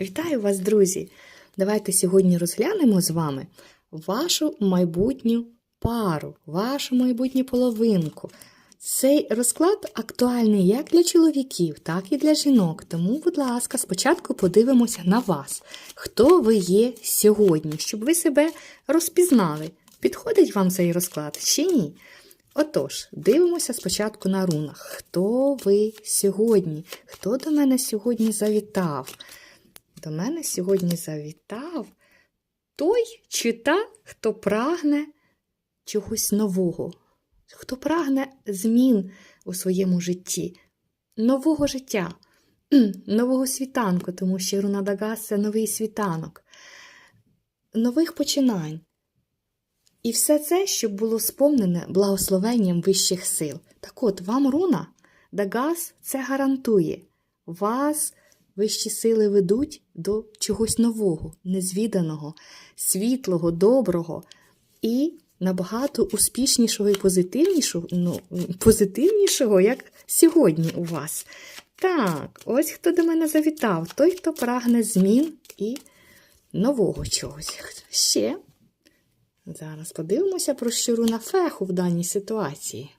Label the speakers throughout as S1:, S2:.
S1: Вітаю вас, друзі! Давайте сьогодні розглянемо з вами вашу майбутню пару, вашу майбутню половинку. Цей розклад актуальний як для чоловіків, так і для жінок. Тому, будь ласка, спочатку подивимося на вас, хто ви є сьогодні, щоб ви себе розпізнали. Підходить вам цей розклад чи ні? Отож, дивимося спочатку на рунах. Хто ви сьогодні? Хто до мене сьогодні завітав? До мене сьогодні завітав той чи та, хто прагне чогось нового, хто прагне змін у своєму житті, нового життя, нового світанку, тому що руна Дагас це новий світанок, нових починань. І все це, щоб було сповнене благословенням вищих сил. Так от, вам руна Дагас це гарантує. Вас вищі сили ведуть до чогось нового, незвіданого, світлого, доброго і набагато успішнішого і позитивнішого, ну, позитивнішого, як сьогодні у вас. Так, ось хто до мене завітав, той, хто прагне змін і нового чогось. Ще. Зараз подивимося про що руна феху в даній ситуації.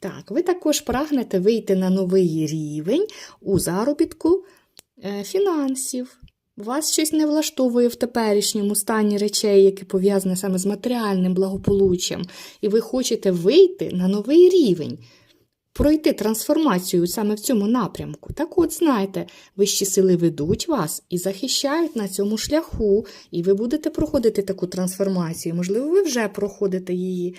S1: Так, ви також прагнете вийти на новий рівень у заробітку фінансів. Вас щось не влаштовує в теперішньому стані речей, які пов'язані саме з матеріальним благополуччям, і ви хочете вийти на новий рівень, пройти трансформацію саме в цьому напрямку. Так от, знаєте, вищі сили ведуть вас і захищають на цьому шляху, і ви будете проходити таку трансформацію. Можливо, ви вже проходите її.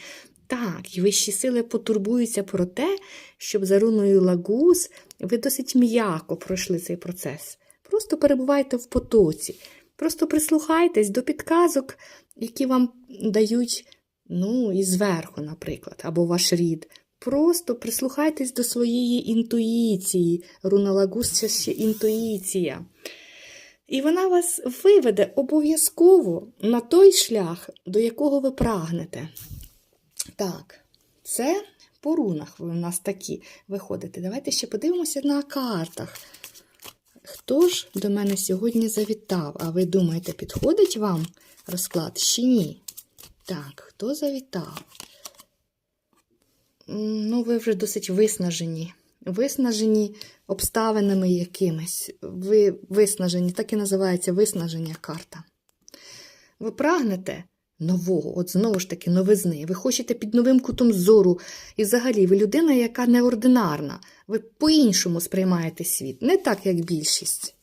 S1: Так, і вищі сили потурбуються про те, щоб за руною лагуз ви досить м'яко пройшли цей процес. Просто перебувайте в потоці, просто прислухайтесь до підказок, які вам дають, ну, і зверху, наприклад, або ваш рід. Просто прислухайтесь до своєї інтуїції. Руна це ще інтуїція. І вона вас виведе обов'язково на той шлях, до якого ви прагнете. Так, це по рунах ви у нас такі виходите. Давайте ще подивимося на картах. Хто ж до мене сьогодні завітав? А ви думаєте, підходить вам розклад чи ні? Так, хто завітав? Ну, ви вже досить виснажені. Виснажені обставинами якимись. Ви виснажені, так і називається виснаження карта. Ви прагнете нового, от знову ж таки, новизни. Ви хочете під новим кутом зору. І взагалі, ви людина, яка неординарна. Ви по-іншому сприймаєте світ, не так, як більшість.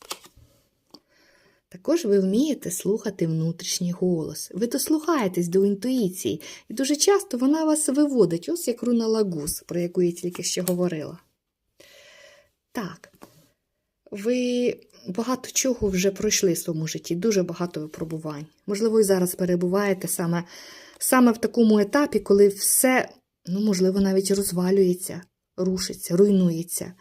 S1: Також ви вмієте слухати внутрішній голос. Ви дослухаєтесь до інтуїції, і дуже часто вона вас виводить, ось як руна лагуз, про яку я тільки що говорила. Так, ви багато чого вже пройшли в своєму житті, дуже багато випробувань. Можливо, і зараз перебуваєте саме, саме в такому етапі, коли все, ну, можливо, навіть розвалюється, рушиться, руйнується.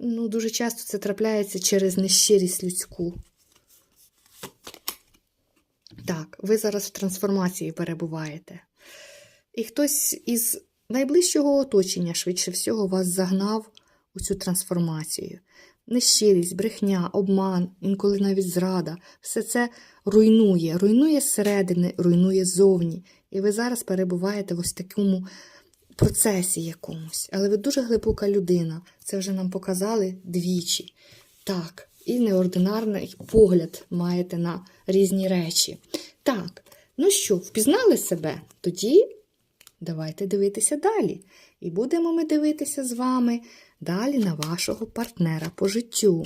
S1: Ну, дуже часто це трапляється через нещирість людську. Так, ви зараз в трансформації перебуваєте. І хтось із найближчого оточення, швидше всього, вас загнав у цю трансформацію. Нещирість, брехня, обман, інколи навіть зрада. Все це руйнує, руйнує зсередини, руйнує ззовні. І ви зараз перебуваєте в ось такому процесі якомусь. Але ви дуже глибока людина. Це вже нам показали двічі. Так, і неординарний погляд маєте на різні речі. Так, ну що, впізнали себе? Тоді давайте дивитися далі. І будемо ми дивитися з вами далі на вашого партнера по життю.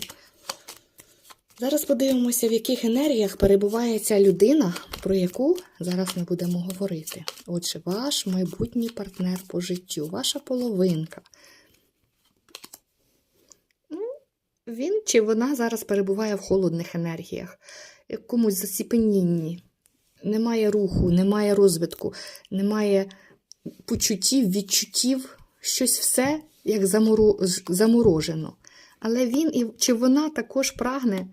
S1: Зараз подивимося, в яких енергіях перебуває ця людина, про яку зараз ми будемо говорити. Отже, ваш майбутній партнер по життю, ваша половинка. Ну, він чи вона зараз перебуває в холодних енергіях, якомусь заціпенінні. Немає руху, немає розвитку, немає почуттів, відчуттів, щось все як заморо- заморожено. Але він і чи вона також прагне,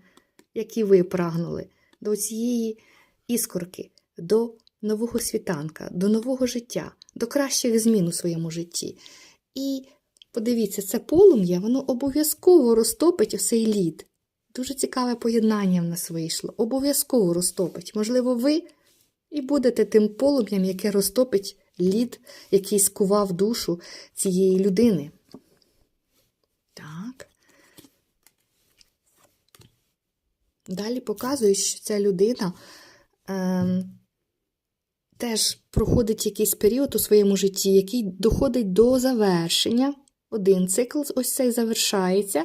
S1: як і ви прагнули, до цієї іскорки, до нового світанка, до нового життя, до кращих змін у своєму житті. І Подивіться, це полум'я, воно обов'язково розтопить цей лід. Дуже цікаве поєднання в нас вийшло. Обов'язково розтопить. Можливо, ви і будете тим полум'ям, яке розтопить лід, який скував душу цієї людини. Так. Далі показує, що ця людина ем, теж проходить якийсь період у своєму житті, який доходить до завершення. Один цикл ось цей завершається.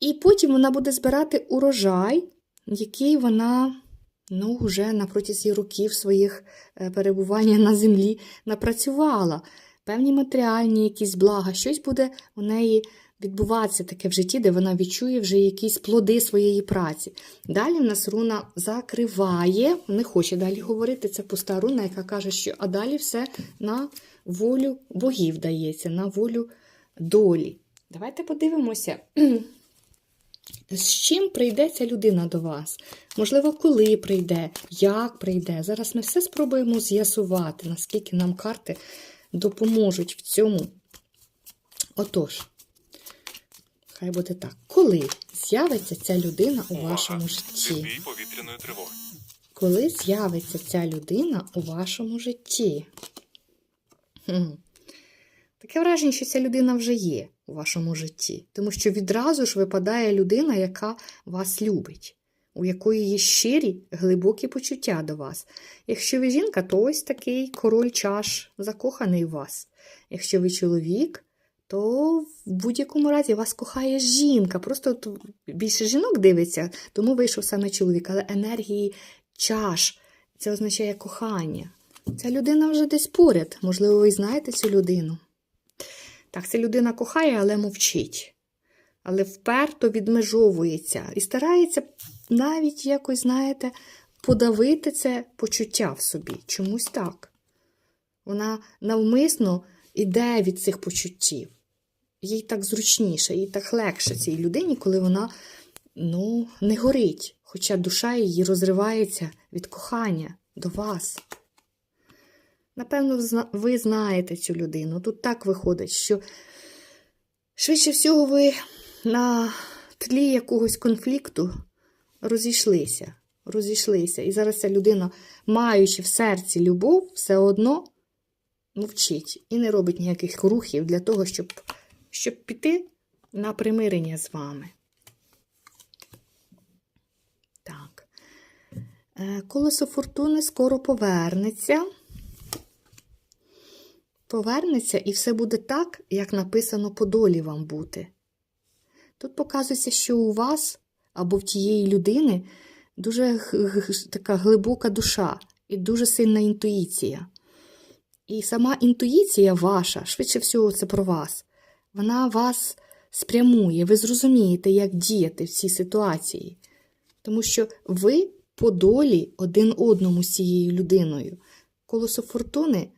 S1: І потім вона буде збирати урожай, який вона ну, вже на протязі років своїх е, перебування на землі напрацювала. Певні матеріальні якісь блага, щось буде у неї відбуватися таке в житті, де вона відчує вже якісь плоди своєї праці. Далі в нас руна закриває, не хоче далі говорити, це пуста руна, яка каже, що а далі все на волю богів дається, на волю долі. Давайте подивимося. З чим прийде ця людина до вас? Можливо, коли прийде, як прийде. Зараз ми все спробуємо з'ясувати, наскільки нам карти допоможуть в цьому. Отож, хай буде так. Коли з'явиться ця людина у вашому житті?
S2: Відбій повітряної тривоги.
S1: Коли з'явиться ця людина у вашому житті? Хм. Таке враження, що ця людина вже є у вашому житті, тому що відразу ж випадає людина, яка вас любить, у якої є щирі, глибокі почуття до вас. Якщо ви жінка, то ось такий король чаш закоханий в вас. Якщо ви чоловік, то в будь-якому разі вас кохає жінка. Просто більше жінок дивиться, тому вийшов саме чоловік, але енергії чаш це означає кохання. Ця людина вже десь поряд. Можливо, ви знаєте цю людину. Так, ця людина кохає, але мовчить. Але вперто відмежовується і старається навіть якось, знаєте, подавити це почуття в собі. Чомусь так. Вона навмисно йде від цих почуттів. Їй так зручніше, їй так легше цій людині, коли вона ну, не горить, хоча душа її розривається від кохання до вас. Напевно, ви знаєте цю людину. Тут так виходить, що швидше всього ви на тлі якогось конфлікту розійшлися. Розійшлися. І зараз ця людина, маючи в серці любов, все одно мовчить і не робить ніяких рухів для того, щоб, щоб піти на примирення з вами. Так. Е, Колесо фортуни скоро повернеться повернеться і все буде так, як написано по долі вам бути. Тут показується, що у вас або в тієї людини дуже така глибока душа і дуже сильна інтуїція. І сама інтуїція ваша, швидше всього, це про вас. Вона вас спрямує, ви зрозумієте, як діяти в цій ситуації. Тому що ви по долі один одному з цією людиною. Колесо фортуни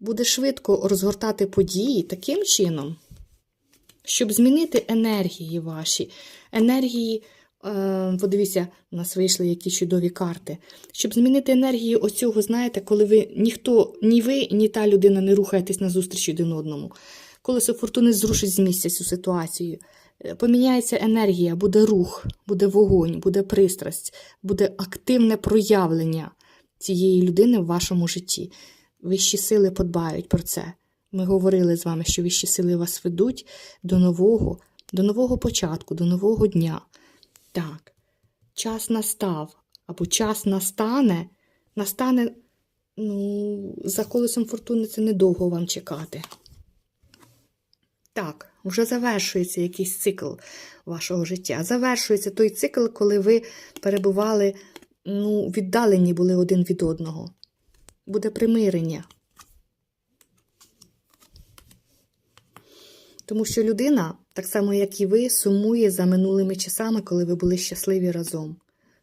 S1: буде швидко розгортати події таким чином, щоб змінити енергії ваші. Енергії, е, подивіться, у нас вийшли які чудові карти. Щоб змінити енергії оцього, знаєте, коли ви ніхто, ні ви, ні та людина не рухаєтесь назустріч один одному. Колесо фортуни зрушить з місця цю ситуацію. Е, Поміняється енергія, буде рух, буде вогонь, буде пристрасть, буде активне проявлення цієї людини в вашому житті. Вищі сили подбають про це. Ми говорили з вами, що вищі сили вас ведуть до нового, до нового початку, до нового дня. Так, час настав, або час настане, настане, ну, за колесом фортуни це недовго вам чекати. Так, вже завершується якийсь цикл вашого життя. Завершується той цикл, коли ви перебували, ну, віддалені були один від одного буде примирення. Тому що людина, так само як і ви, сумує за минулими часами, коли ви були щасливі разом.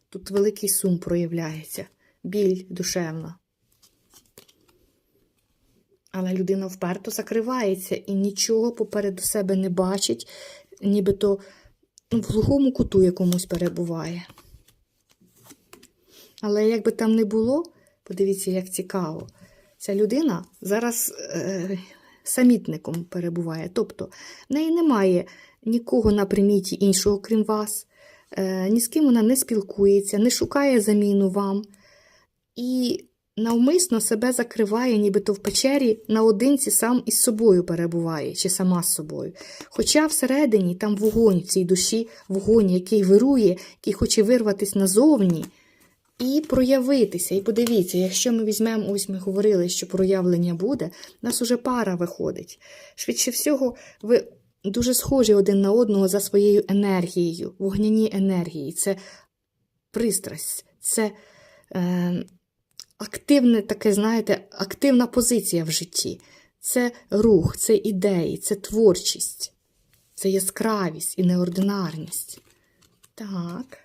S1: Тут великий сум проявляється, біль душевна. Але людина вперто закривається і нічого попереду себе не бачить, нібито в глухому куту якомусь перебуває. Але як би там не було, подивіться, як цікаво. Ця людина зараз е, самітником перебуває. Тобто в неї немає нікого на приміті іншого, крім вас, е, ні з ким вона не спілкується, не шукає заміну вам. І навмисно себе закриває, нібито в печері наодинці сам із собою перебуває, чи сама з собою. Хоча всередині там вогонь в цій душі, вогонь, який вирує, який хоче вирватися назовні і проявитися. І подивіться, якщо ми візьмемо, ось ми говорили, що проявлення буде, у нас уже пара виходить. Швидше всього, ви дуже схожі один на одного за своєю енергією, вогняні енергії. Це пристрасть, це е, активне таке, знаєте, активна позиція в житті. Це рух, це ідеї, це творчість, це яскравість і неординарність. Так.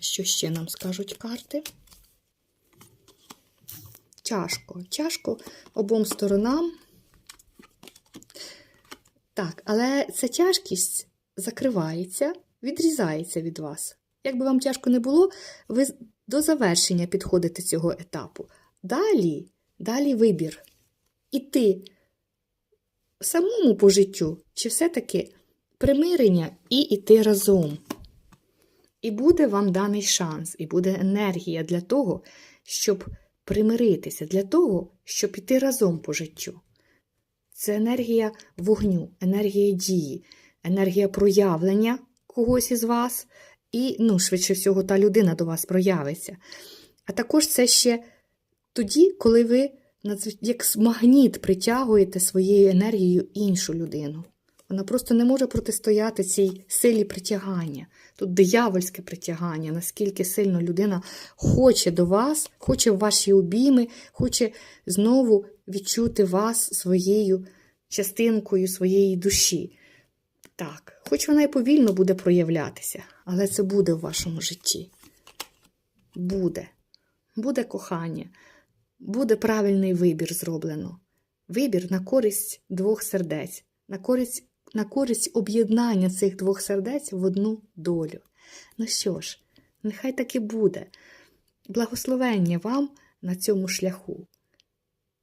S1: Що ще нам скажуть карти? Тяжко. Тяжко обом сторонам. Так, але ця тяжкість закривається, відрізається від вас. Як би вам тяжко не було, ви до завершення підходите цього етапу. Далі, далі вибір. Іти самому по життю, чи все-таки примирення і іти разом. І буде вам даний шанс, і буде енергія для того, щоб примиритися, для того, щоб іти разом по життю. Це енергія вогню, енергія дії, енергія проявлення когось із вас, і, ну, швидше всього, та людина до вас проявиться. А також це ще тоді, коли ви як магніт притягуєте своєю енергією іншу людину. Вона просто не може протистояти цій силі притягання. Тут диявольське притягання, наскільки сильно людина хоче до вас, хоче ваші обійми, хоче знову відчути вас своєю частинкою своєї душі. Так, хоч вона і повільно буде проявлятися, але це буде в вашому житті. Буде. Буде кохання, буде правильний вибір зроблено. Вибір на користь двох сердець, на користь, на користь об'єднання цих двох сердець в одну долю. Ну що ж, нехай так і буде. Благословення вам на цьому шляху,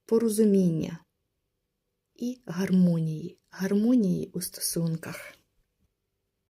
S1: порозуміння і гармонії, гармонії у стосунках.